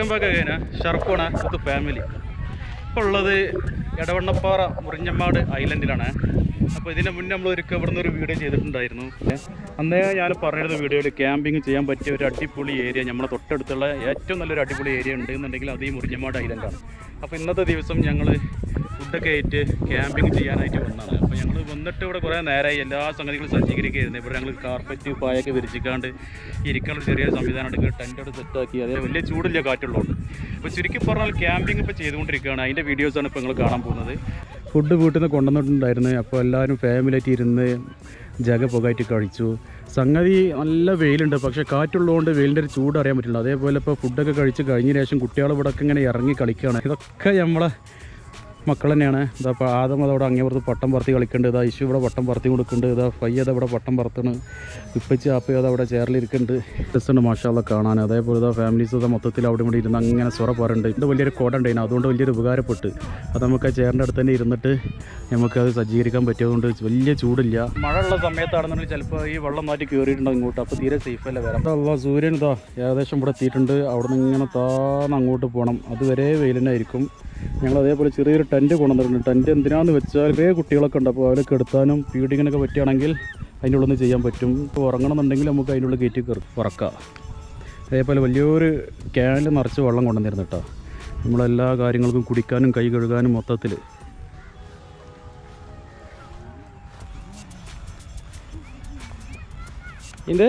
Welcome back again ഷർഫാണ് ഇത് family ഇപ്പോൾ ഉള്ളത് എടവണ്ണപ്പാറ മുറിഞ്ഞമ്മാട് ഐലൻഡിലാണ് അപ്പോൾ ഇതിന്റെ മുന്നേ നമ്മൾ ഒരിക്കൽ ഇവിടെ നിന്ന് ഒരു വീഡിയോ ചെയ്തിട്ടുണ്ടായിരുന്നു. അന്നേ ഞാൻ പറഞ്ഞിരുന്ന വീഡിയോയിൽ ക്യാമ്പിങ് ചെയ്യാൻ പറ്റിയ ഒരു അടിപൊളി ഏരിയ നമ്മളെ തൊട്ടടുത്തുള്ള ഏറ്റവും നല്ലൊരു അടിപൊളി ഏരിയ ഉണ്ട് എന്നുണ്ടെങ്കിൽ അത് ഈ മുറിഞ്ഞമ്മാട് ഐലൻഡാണ് അപ്പോൾ ഇന്നത്തെ ദിവസം ഞങ്ങൾ ഫുഡൊക്കെ ആയിട്ട് ക്യാമ്പിങ് ചെയ്യാനായിട്ട് വന്നതാണ്. അപ്പോൾ ഞങ്ങൾ വന്നിട്ട് ഇവിടെ കുറേ നേരമായി എല്ലാ സംഗതികളും സജ്ജീകരിക്കുകയായിരുന്നു. ഇവിടെ ഞങ്ങൾ കാർപ്പറ്റ് പായൊക്കെ വിരിച്ചിക്കാണ്ട് ഇരിക്കാനുള്ള ചെറിയ സംവിധാനം എടുക്കുക ടെന്റോട് സെറ്റാക്കി അതേ വലിയ ചൂടില്ല കാറ്റുള്ളതുകൊണ്ട്. അപ്പോൾ ചുരുക്കി പറഞ്ഞാൽ ക്യാമ്പിംഗ് ഇപ്പോൾ ചെയ്തുകൊണ്ടിരിക്കുകയാണ്. അതിന്റെ വീഡിയോസാണ് ഇപ്പോൾ നിങ്ങൾ കാണാൻ പോകുന്നത്. ഫുഡ് വീട്ടിൽ നിന്ന് കൊണ്ടുവന്നിട്ടുണ്ടായിരുന്നു. അപ്പോൾ എല്ലാവരും ഫാമിലിയായിട്ട് ഇരുന്ന് ജഗ പുകയറ്റി കഴിച്ചു. സംഗതി നല്ല വെയിലുണ്ട്. പക്ഷേ കാറ്റുള്ളതുകൊണ്ട് വെയിലിന്റെ ഒരു ചൂട് അറിയാൻ പറ്റില്ല. അതേപോലെ ഇപ്പോൾ ഫുഡൊക്കെ കഴിച്ച് കഴിഞ്ഞ ശേഷം കുട്ടികൾ ഇവിടെ ഒക്കെ ഇങ്ങനെ ഇറങ്ങി കളിക്കുകയാണ്. ഇതൊക്കെ നമ്മളെ മക്കൾ തന്നെയാണ് ഇതാ ഇപ്പോൾ ആദം അതവിടെ അങ്ങേ പുറത്ത് പട്ടം പറത്തി കളിക്കുന്നുണ്ട് ഇതാ ഇഷു ഇവിടെ പട്ടം പറത്തി കൊടുക്കുന്നുണ്ട് ഇതാ പയ്യത് ഇവിടെ പട്ടം പറത്തണ്. ഇപ്പച്ചി ആപ്പി അത് അവിടെ ചേറിലിരിക്കുന്നുണ്ട് രസമുണ്ട് മാഷാള്ള കാണാൻ. അതേപോലെ ഇതാ ഫാമിലീസ് ഇതാ മൊത്തത്തിൽ അവിടെ ഇവിടെ ഇരുന്ന് അങ്ങനെ സ്വറ പറയുന്നുണ്ട് ഇത് വലിയൊരു കോട ഉണ്ടായിരുന്നു അതുകൊണ്ട് വലിയൊരു ഉപകാരപ്പെട്ട്. അത് നമുക്ക് ആ ചേറിന്റെ അടുത്ത് തന്നെ ഇരുന്നിട്ട് നമുക്കത് സജ്ജീകരിക്കാൻ പറ്റിയതുകൊണ്ട് വലിയ ചൂടില്ല. മഴ ഉള്ള സമയത്താണെന്നുണ്ടെങ്കിൽ ചിലപ്പോൾ ഈ വെള്ളം മാറ്റി കയറിയിട്ടുണ്ട് ഇങ്ങോട്ട്. അപ്പോൾ തീരെ സേഫ് അല്ല വരാം അല്ല സൂര്യൻ ഇതാ ഏകദേശം ഇവിടെ എത്തിയിട്ടുണ്ട്. അവിടെ നിന്ന് ഇങ്ങനെ താന്ന് അങ്ങോട്ട് പോകണം അതുവരെ വെയിലിനായിരിക്കും ഞങ്ങൾ അതേപോലെ ചെറിയൊരു ടെന്റ് കൊണ്ടുവന്നിട്ടുണ്ട്. ടെന്റ് എന്തിനാന്ന് വെച്ചാൽ കുറേ കുട്ടികളൊക്കെ ഉണ്ട്. അപ്പോൾ അവരെ കെടുത്താനും ഫീഡിങ്ങിനൊക്കെ പറ്റുകയാണെങ്കിൽ അതിന്റെ ഉള്ളിൽ നിന്ന് ചെയ്യാൻ പറ്റും. ഇപ്പോൾ ഉറങ്ങണമെന്നുണ്ടെങ്കിൽ നമുക്ക് അതിന്റെ ഉള്ളിൽ കയറ്റി കയറി. ഉറക്കാം. അതേപോലെ വലിയൊരു ക്യാനിൽ നിറച്ച് വെള്ളം കൊണ്ടുവന്നിരുന്നു കേട്ടോ. നമ്മളെല്ലാ കാര്യങ്ങൾക്കും കുടിക്കാനും കൈ കഴുകാനും മൊത്തത്തിൽ. ഇത്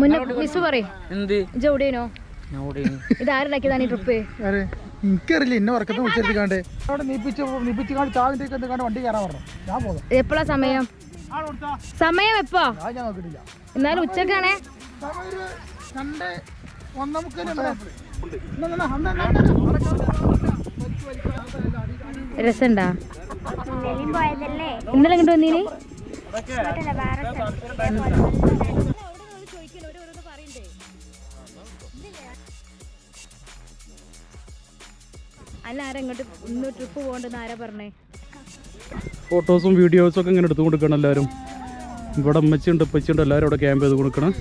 മുന്നേ മിസ് പറയും എന്ത് ജോഡിയനോ ഈ ട്രിപ്പ്? എനിക്കറിയില്ല എന്നെ കാണ്ട് വണ്ടി കയറാൻ പറഞ്ഞു ഞാൻ പോകും എപ്പോഴാ സമയം സമയം എപ്പോ ഞാൻ ഞാൻ നോക്കിയിട്ടില്ല എന്നാലും ഉച്ചക്കാണേ രസണ്ടാ ഇന്നലെ ഇങ്ങോട്ട് വന്നീനി ഇന്ന് ട്രിപ്പ് പറഞ്ഞേ? ഫോട്ടോസും വീഡിയോസും ഒക്കെ ഇങ്ങനെ എടുത്തു കൊടുക്കണം എല്ലാവരും. ഇവിടെ അമ്മച്ചിയുണ്ട് ഉപ്പച്ചിയുണ്ട് എല്ലാവരും ഇവിടെ ക്യാമ്പ് ചെയ്ത് കൊടുക്കണം.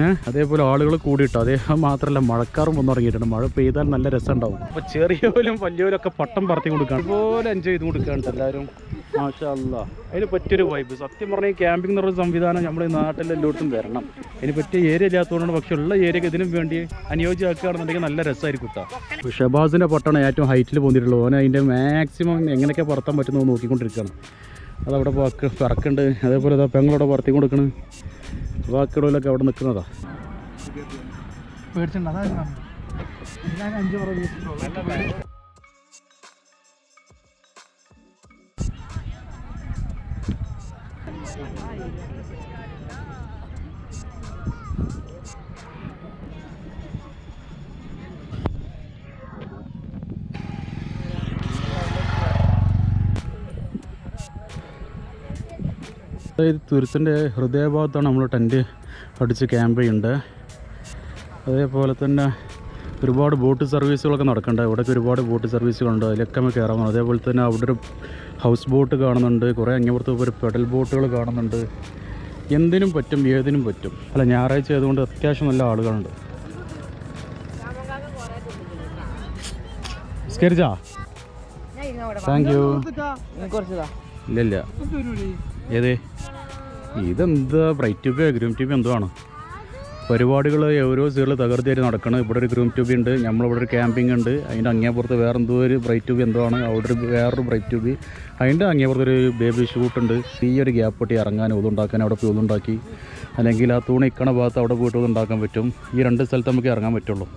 ഏഹ് അതേപോലെ ആളുകൾ കൂടിയിട്ട്? അദ്ദേഹം മാത്രമല്ല മഴക്കാറും വന്നു തുടങ്ങിയിട്ടുണ്ട്. മഴ പെയ്താൽ നല്ല രസം ഉണ്ടാവും അപ്പോൾ ചെറിയവരും വലിയവരും ഒക്കെ പട്ടം പറത്തി കൊടുക്കണം. അതുപോലെ എൻജോയ് ചെയ്ത് കൊടുക്കാണ്ട് എല്ലാവരും. അതിന് പറ്റിയൊരു വൈബ് സത്യം പറഞ്ഞാൽ ക്യാമ്പിംഗ് എന്ന് സംവിധാനം നമ്മുടെ നാട്ടിൽ എല്ലായിടത്തും വരണം. അതിന് പറ്റിയ ഏരിയ ഇല്ലാത്തതുകൊണ്ടാണ് പക്ഷെ ഉള്ള ഏരിയക്ക് ഇതിനും വേണ്ടി അനുയോജ്യമാക്കുകയാണെന്നുണ്ടെങ്കിൽ നല്ല രസമായിരിക്കും കേട്ടോ ഷബാസിന്റെ പട്ടണം ഏറ്റവും ഹൈറ്റിൽ പോന്നിട്ടുള്ളൂ ഓന അതിന്റെ മാക്സിമം എങ്ങനെയൊക്കെ പറത്താൻ പറ്റുന്നത് നോക്കിക്കൊണ്ടിരിക്കുകയാണ്. അതവിടെ പറക്ക് പറക്കുന്നുണ്ട് അതേപോലെ പെങ്ങളോടെ പറത്തി കൊടുക്കണ് ബാക്കിയുള്ളവരൊക്കെ അവിടെ നിൽക്കുന്നതാ. പേടിച്ചിട്ടുണ്ട്? അതാ ഞാൻ പറഞ്ഞത്. ഞാൻ അഞ്ച് അതായത് തുരുത്തിന്റെ ഹൃദയഭാഗത്താണ് നമ്മൾ ടെന്റ് അടിച്ച് ക്യാമ്പ് ചെയ്യുന്നുണ്ട് അതേപോലെ തന്നെ ഒരുപാട് ബോട്ട് സർവീസുകളൊക്കെ നടക്കുന്നുണ്ട്. ഇവിടെയൊക്കെ ഒരുപാട് ബോട്ട് സർവീസുകളുണ്ട്. അതിലൊക്കെ നമുക്ക് കയറാൻ അതേപോലെ തന്നെ അവിടെ ഒരു ഹൗസ് ബോട്ട് കാണുന്നുണ്ട്. കുറേ അങ്ങേപ്പുറത്ത് ഒരു പെഡൽ ബോട്ടുകൾ കാണുന്നുണ്ട്. എന്തിനും പറ്റും ഏതിനും പറ്റും. അല്ല ഞായറാഴ്ച ആയതുകൊണ്ട് അത്യാവശ്യം നല്ല ആളുകളുണ്ട്. സ്കരിച്ചാ താങ്ക് യു ഇല്ലില്ല ഇല്ല ഇല്ല. ഏത്? ഇതെന്താ? ബ്രൈറ്റ് ട്യൂബ് ഗ്രൂം ട്യൂബ് എന്തോ ആണ്. പരിപാടികൾ ഓരോ സീറിൽ തകർത്തിയായിട്ട് നടക്കണം. ഇവിടെ ഒരു ഗ്രൂം ട്യൂബ് ഉണ്ട് നമ്മളിവിടെ ഒരു ക്യാമ്പിംഗ് ഉണ്ട്. അതിന്റെ അങ്ങേപ്പുറത്ത് വേറെ എന്തോ ഒരു ബ്രൈറ്റ് ട്യൂബ് എന്തോ ആണ്. അവിടെ ഒരു വേറൊരു ബ്രൈറ്റ് ട്യൂബ് അതിന്റെ അങ്ങേപ്പുറത്ത് ഒരു ബേബി ഷൂട്ട് ഉണ്ട്. ഈ ഒരു ഗ്യാപ്പ് പൊട്ടി ഇറങ്ങാൻ ഉതുണ്ടാക്കാൻ അവിടെ പോയി ഉതുണ്ടാക്കി അല്ലെങ്കിൽ ആ തൂണ് ഇക്കണ ഭാഗത്ത് അവിടെ പോയിട്ട് ഉണ്ടാക്കാൻ പറ്റും. ഈ രണ്ട് സ്ഥലത്ത് നമുക്ക് ഇറങ്ങാൻ പറ്റുള്ളൂ.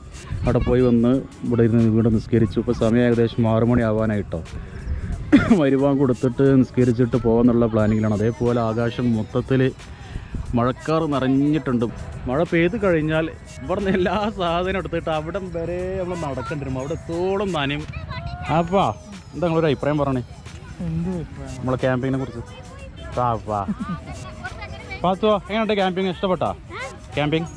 അവിടെ പോയി വന്ന് ഇവിടെ ഇരുന്ന് വീണ്ടും നിസ്കരിച്ചു. ഇപ്പോൾ സമയം ഏകദേശം ആറുമണി ആവാനായിട്ടോ. വരുവാൻ കൊടുത്തിട്ട് നിസ്കരിച്ചിട്ട് പോകാന്നുള്ള പ്ലാനിങ്ങിലാണ്. അതേപോലെ ആകാശം മൊത്തത്തിൽ മഴക്കാർ നിറഞ്ഞിട്ടുണ്ട്. മഴ പെയ്ത് കഴിഞ്ഞാൽ ഇവിടെ നിന്ന് എല്ലാ സാധനവും എടുത്തിട്ട് അവിടം വരെ നമ്മൾ നടക്കേണ്ടി വരും അവിടെ എത്തോളം നനയും അപ്പാ എന്താ നിങ്ങളൊരു അഭിപ്രായം പറഞ്ഞേ? എന്ത് നമ്മളെ ക്യാമ്പിങ്ങിനെ കുറിച്ച്. പാപ്പാ എങ്ങനെയുണ്ട് ക്യാമ്പിങ് ഇഷ്ടപ്പെട്ടാ? ക്യാമ്പിങ്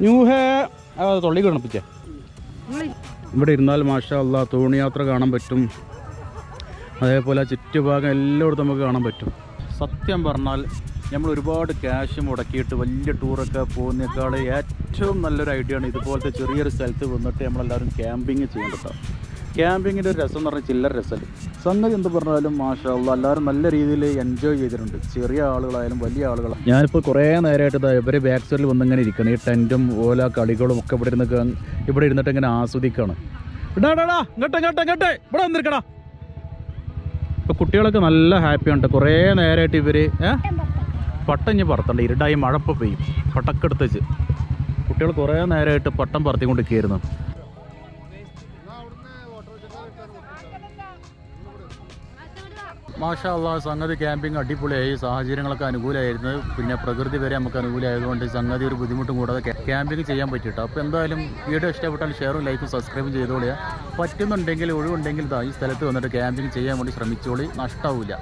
ന്യൂഹേ. ആ, തൊള്ളി കിണപ്പിച്ചേ ഇവിടെ ഇരുന്നാൽ മാഷാ തോണി യാത്ര കാണാൻ പറ്റും. അതേപോലെ ചുറ്റുഭാഗം എല്ലായിടത്തും നമുക്ക് കാണാൻ പറ്റും. സത്യം പറഞ്ഞാൽ നമ്മൾ ഒരുപാട് ക്യാഷ് മുടക്കിയിട്ട് വലിയ ടൂറൊക്കെ പോകുന്നേക്കാൾ ഏറ്റവും നല്ലൊരു ഐഡിയ ആണ് ഇതുപോലത്തെ ചെറിയൊരു സ്ഥലത്ത് വന്നിട്ട് നമ്മളെല്ലാവരും ക്യാമ്പിങ് ചെയ്യേണ്ടത്. ക്യാമ്പിങ്ങിന്റെ ഒരു രസം എന്ന് പറഞ്ഞാൽ ചില്ലറ രസം സംഗതി എന്ത് പറഞ്ഞാലും മാഷാ അല്ലാ എല്ലാവരും നല്ല രീതിയിൽ എൻജോയ് ചെയ്തിട്ടുണ്ട്. ചെറിയ ആളുകളായാലും വലിയ ആളുകളായാലും ഞാനിപ്പോൾ കുറേ നേരമായിട്ട് ഇവർ ബാക്ക് സൈഡിൽ വന്നിങ്ങനെ ഇരിക്കണം ഈ ടെന്റും ഓല കളികളും ഒക്കെ ഇവിടെ ഇരുന്ന് ഇവിടെ ഇരുന്നിട്ട് ഇങ്ങനെ ഇങ്ങോട്ട് ഇവിടെ വന്നിരിക്കടാ. കുട്ടികളൊക്കെ നല്ല ഹാപ്പിയാണ് കുറേ നേരമായിട്ട് ഇവർ പട്ടഞ്ഞ് പറത്തണ്ട. ഇരുടായി മഴ ഇപ്പോൾ പെയ്യും. പട്ടക്കെടുത്ത് കുട്ടികൾ കുറേ നേരമായിട്ട് പട്ടം പറത്തിക്കൊണ്ടിരിക്കുകയായിരുന്നു. മാഷാ അള്ളാ സംഗതി ക്യാമ്പിംഗ് അടിപൊളിയായി. സാഹചര്യങ്ങളൊക്കെ അനുകൂലമായിരുന്നു. പിന്നെ പ്രകൃതി വരെ നമുക്ക് അനുകൂലമായതുകൊണ്ട് സംഗതി ഒരു ബുദ്ധിമുട്ടും കൂടാതെ ക്യാമ്പിംഗ് ചെയ്യാൻ പറ്റിയിട്ട്? അപ്പോൾ എന്തായാലും വീഡിയോ ഇഷ്ടപ്പെട്ടാൽ ഷെയറും ലൈക്കും സബ്സ്ക്രൈബും ചെയ്തോളിയാ. പറ്റുന്നുണ്ടെങ്കിൽ ഒഴിവുണ്ടെങ്കിൽ ഈ സ്ഥലത്ത് വന്നിട്ട് ക്യാമ്പിംഗ് ചെയ്യാൻ വേണ്ടി ശ്രമിച്ചോളി. നഷ്ടാവില്ല